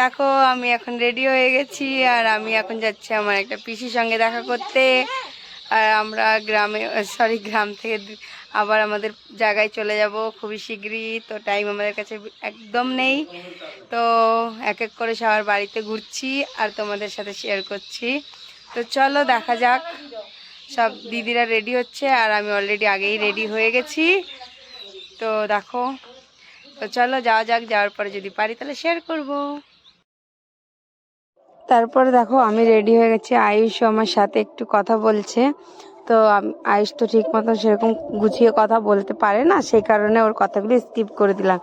দেখো, আমি এখন রেডি হয়ে গেছি, আর আমি এখন যাচ্ছি আমার একটা পিসির সঙ্গে দেখা করতে। আর আমরা গ্রামে সরি গ্রাম থেকে আবার আমাদের জায়গায় চলে যাব খুবই শীঘ্রই, তো টাইম আমাদের কাছে একদম নেই। তো এক এক করে সবার বাড়িতে ঘুরছি আর তোমাদের সাথে শেয়ার করছি। তো চলো দেখা যাক, সব দিদিরা রেডি হচ্ছে, আর আমি অলরেডি আগেই রেডি হয়ে গেছি। তো দেখো তো চলো যাওয়া যাক, যাওয়ার পরে যদি পারি তাহলে শেয়ার করব। তারপর দেখো, আমি রেডি হয়ে গেছি। আয়ুষ আমার সাথে একটু কথা বলছে। তো আয়ুষ তো ঠিক মতন সেরকম গুছিয়ে কথা বলতে পারে না, সেই কারণে ওর কথাগুলো স্কিপ করে দিলাম।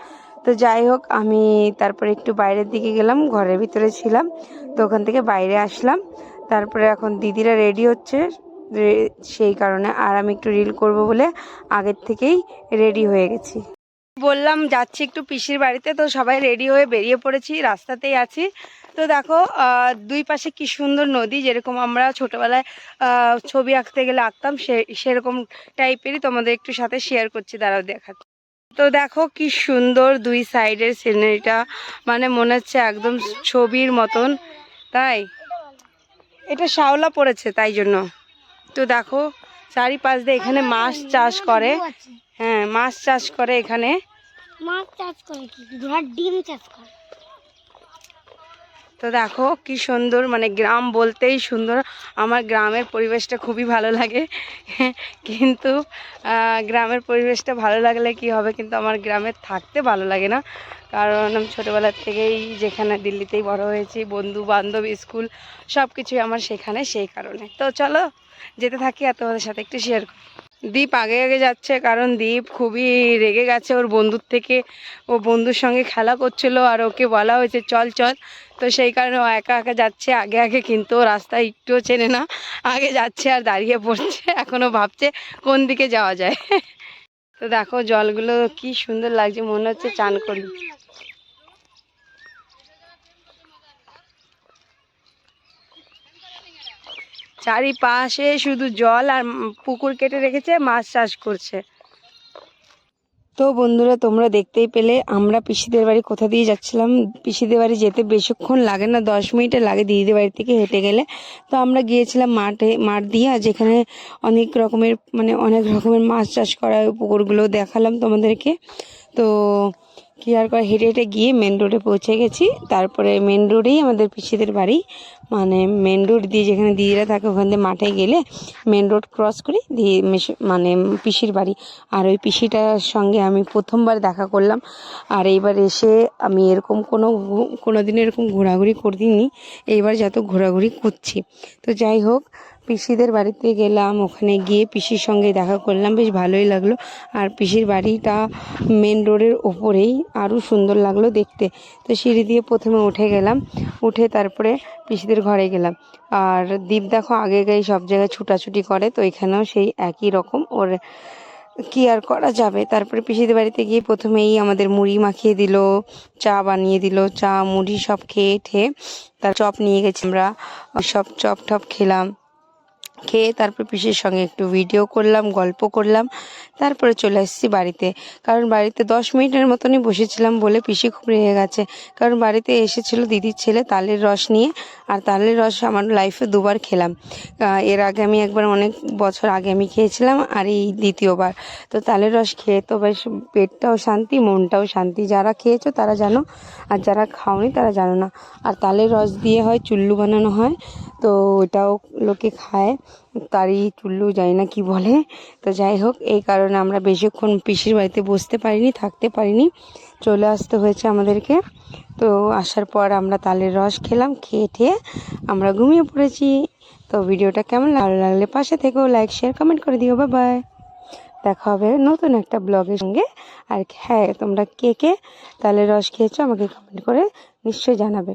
তো যাই হোক, আমি তারপরে একটু বাইরের দিকে গেলাম, ঘরের ভিতরে ছিলাম, তো ওখান থেকে বাইরে আসলাম। তারপরে এখন দিদিরা রেডি হচ্ছে সেই কারণে। আর আমি একটু রিল করব বলে আগের থেকেই রেডি হয়ে গেছি। বললাম, যাচ্ছি একটু পিসির বাড়িতে। তো সবাই রেডি হয়ে বেরিয়ে পড়েছি, রাস্তাতেই আছি। তো দেখো দুই পাশে কি সুন্দর নদী, যেরকম আমরা ছোটবেলায় ছবি আঁকতে গেলে আঁকতাম, সে, সেরকম টাইপেরই তোমাদের একটু সাথে শেয়ার করছি, দাঁড়াও দেখাচ্ছি। তো দেখো কি সুন্দর দুই সাইডের সিনারিটা মানে মনে হচ্ছে একদম ছবির মতন, তাই? এটা শাওলা পড়েছে, তাই জন্য। তো দেখো, চারিপাশ দিয়ে এখানে মাছ চাষ করে হ্যাঁ মাছ চাষ করে এখানে। মাছ চাষ করে কি? ঘোড়ার ডিম চাষ করে। তো দেখো কি সুন্দর মানে গ্রাম বলতেই সুন্দর। আমার গ্রামের পরিবেশটা খুবই ভালো লাগে। কিন্তু গ্রামের পরিবেশটা ভালো লাগলে কি হবে? কিন্তু আমার গ্রামে থাকতে ভালো লাগে না। কারণ আমি ছোটোবেলার থেকেই যেখানে দিল্লিতেই বড় হয়েছি বন্ধু বান্ধব স্কুল সব কিছুই আমার সেখানে সেই কারণে। তো চলো যেতে থাকি আর তোমাদের সাথে একটু শেয়ার করি। দীপ আগে আগে যাচ্ছে কারণ দীপ খুবই রেগে গেছে ওর বন্ধুর থেকে। ও বন্ধুর সঙ্গে খেলা করছিল আর ওকে বলা হয়েছে, চল চল। তো সেই কারণে ও একা একা যাচ্ছে। আগে আগে কিন্তু রাস্তা একটুও চেনে না। আগে যাচ্ছে আর দাঁড়িয়ে পড়ছে এখনও ভাবছে কোন দিকে যাওয়া যায়। তো দেখো জলগুলো কি সুন্দর লাগছে, মনে হচ্ছে চান করি চারিপাশে শুধু জল আর পুকুর কেটে রেখেছে, মাছ চাষ করছে। তো বন্ধুরা, তোমরা দেখতেই পেলে, আমরা পিসিদের বাড়ি কোথা দিয়ে যাচ্ছিলাম? পিসিদের বাড়ি যেতে বেশিক্ষণ লাগে না, দশ মিনিটে লাগে দিদিদের বাড়ি থেকে হেঁটে গেলে। তো আমরা গিয়েছিলাম মাঠে, মাঠ দিয়ে যেখানে অনেক রকমের মানে অনেক রকমের মাছ চাষ করা পুকুরগুলো দেখালাম তোমাদেরকে। তো কি আর করে হেঁটে হেঁটে গিয়ে মেন রোডে পৌঁছে গেছি। তারপরে মেন রোডেই আমাদের পিসিদের বাড়ি। মানে মেন রোড দিয়ে যেখানে দিদিরা থাকে, ওখান দিয়ে মাঠে গেলে মেন রোড ক্রস করে, দিয়ে মানে পিসির বাড়ি। আর ওই পিসিটার সঙ্গে আমি প্রথমবার দেখা করলাম। আর এইবার এসে আমি এরকম কোনো কোনো দিন এরকম ঘোরাঘুরি করিনি এইবার যত ঘোরাঘুরি করছি। তো যাই হোক পিসিদের বাড়িতে গেলাম, ওখানে গিয়ে পিসির সঙ্গে দেখা করলাম, বেশ ভালোই লাগল। আর পিসির বাড়িটা মেন রোডের ওপরেই, আরও সুন্দর লাগল দেখতে। তো সিঁড়ি দিয়ে প্রথমে উঠে গেলাম, উঠে তারপরে পিসিদের ঘরে গেলাম। আর দীপ দেখো আগে গায়ে সব জায়গায় ছুটাছুটি করে, তো এখানেও সেই একই রকম। ওর কি আর করা যাবে? তারপরে পিসিদের বাড়িতে গিয়ে প্রথমেই আমাদের মুড়ি মাখিয়ে দিল, চা বানিয়ে দিল, চা, মুড়ি সব খেয়ে ঠেয়ে তার চপ নিয়ে গেছি আমরা। সব চপ টপ খেলাম। খেয়ে তারপর পিসির সঙ্গে একটু ভিডিও করলাম গল্প করলাম। তারপরে চলে এসেছি বাড়িতে। কারণ বাড়িতে দশ মিনিটের মতনই বসেছিলাম বলে পিসি খুব রেগে গেছে। কারণ বাড়িতে এসেছিল দিদির ছেলে তালের রস নিয়ে, আর তালের রস আমার লাইফে দুবার খেলাম। এর আগে আমি একবার অনেক বছর আগে আমি খেয়েছিলাম, আর এই দ্বিতীয়বার। তো তালের রস খেয়ে তো বেশ পেটটাও শান্তি, মনটাও শান্তি। যারা খেয়েছো তারা জানো, আর যারা খাওনি তারা জানো না। আর তালের রস দিয়ে হয় চুল্লু বানানো হয়, তো ওটাও লোকে খায়। তারই চুল্লু জানি না কি বলে। তো যাই হোক, এই কারণে আমরা বেশিক্ষণ পিসির বাড়িতে বসতে পারিনি, থাকতে পারিনি। চলে আসতে হয়েছে আমাদেরকে। তো আসার পর আমরা তালের রস খেলাম, খেয়ে ঠেয়ে আমরা ঘুমিয়ে পড়েছি। তো ভিডিওটা কেমন ভালো লাগলে পাশে থেকেও লাইক শেয়ার কমেন্ট করে দিও। বা বাই দেখা হবে নতুন একটা ব্লগের সঙ্গে। আর হ্যাঁ তোমরা কে কে তালের রস খেয়েছো আমাকে কমেন্ট করে নিশ্চয়ই জানাবে।